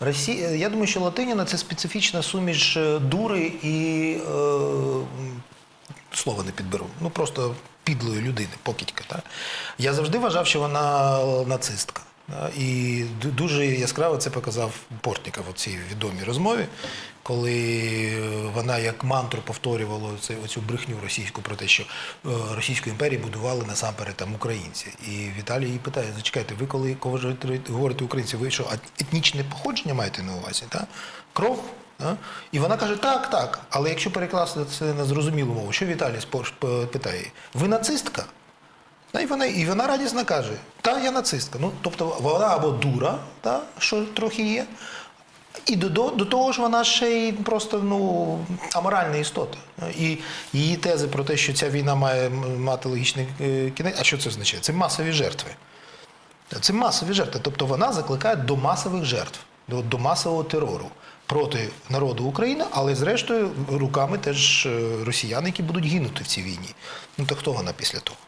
Росія, я думаю, що Латиніна це специфічна суміш е, дури і е, слова не підберу. Ну просто підлої людини, покидька. Так? Я завжди вважав, що вона нацистка. І дуже яскраво це показав Портніков у цій відомій розмові, коли вона як мантру повторювала оцю брехню російську про те, що е, Російську імперію будували насамперед там українці. І Віталій її питає: зачекайте, ви коли говорите українці, ви що, етнічне походження маєте на увазі? Так? Кров? Да? І вона каже, так, так. Але якщо перекласти це на зрозумілу мову, що Віталій питає? Ви нацистка? Та, і, вона, і вона радісно каже, та я нацистка. Ну, тобто вона або дура, та, що трохи є, і до, до, до того ж вона ще й просто ну, аморальна істота. І її тези про те, що ця війна має мати логічний е, кінець, а що це означає? Це масові жертви. Це масові жертви. Тобто вона закликає до масових жертв, до, до масового терору проти народу України, але зрештою руками теж е, росіян, які будуть гинути в цій війні. Ну то хто вона після того?